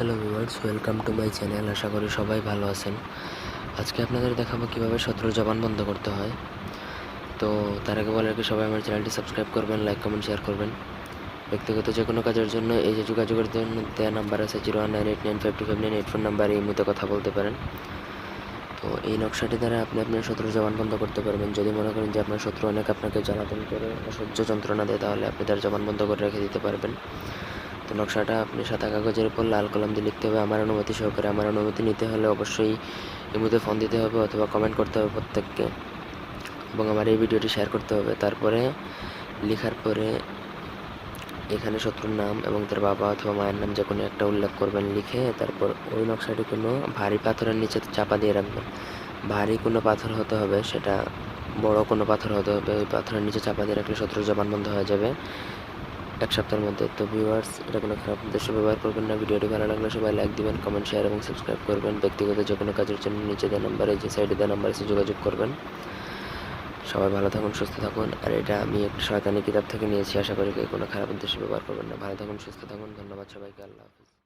Hello viewers welcome to my channel আশা করি সবাই ভালো আছেন। আজকে আপনাদের দেখাবো কীভাবে শত্রু জবান বন্ধ করতে হয়। তো তার আগে বলে রাখি সবাই আমার চ্যানেলটি সাবস্ক্রাইব করবেন লাইক কমেন্ট শেয়ার করবেন। ব্যক্তিগত যে কোনো কাজের জন্য এই যে যোগাযোগের জন্য দেওয়া নাম্বার আছে zero one nine eight nine five two five nine eight four number এই মতো কথা বলতে পারেন। তো এই নকশাটি দ্বারা আপনি আপনার শত্রু জবান বন্ধ করতে পারবেন। যদি মনে করেন যে আপনার শত্রু অনেক আপনাকে জ্বালাতন করে, অসহ্য যন্ত্রণা দেয়, তাহলে আপনি তার জবান বন্ধ করে রেখে দিতে পারবেন। তো নকশাটা আপনি সাদা কাগজের উপর লাল কলম দিয়ে লিখতে হবে। আমার অনুমতি সহকারে আমার অনুমতি নিতে হলে অবশ্যই ইমুতে ফোন দিতে হবে অথবা কমেন্ট করতে হবে প্রত্যেককে। এবং আমার এই ভিডিওটি শেয়ার করতে হবে। তারপরে লেখার পরে এখানে শত্রুর নাম এবং তার বাবা অথবা মায়ের নাম যে কোনো একটা উল্লেখ করবেন লিখে তারপর ওই নকশাটি কোনো ভারী পাথরের নিচে চাপা দিয়ে রাখবেন। ভারী কোনো পাথর হতে হবে, সেটা বড় কোনো পাথর হতে হবে। ওই পাথরের নিচে চাপা দিয়ে রাখলে শত্রুর জবান বন্ধ হয়ে যাবে। এক সপ্তাহের মধ্যে। তো ভিউয়ার্স এটা কোনো খারাপ উদ্দেশ্য ব্যবহার করবেন না। ভিডিওটি ভালো লাগলে সবাই লাইক দিবেন কমেন্ট শেয়ার এবং সাবস্ক্রাইব করবেন। ব্যক্তিগত যে কোনো কাজের জন্য নিচে দেওয়া নাম্বারে যে সাইডে দেওয়া নাম্বারে এসে যোগাযোগ করবেন। সবাই ভালো থাকুন, সুস্থ থাকুন। আর এটা আমি একটা শয়তানি কিতাব থেকে নিয়েছি। আশা করি কোনো খারাপ উদ্দেশ্য ব্যবহার করবেন না। ভালো থাকুন, সুস্থ থাকুন। ধন্যবাদ সবাইকে। আল্লাহ হাফিজ।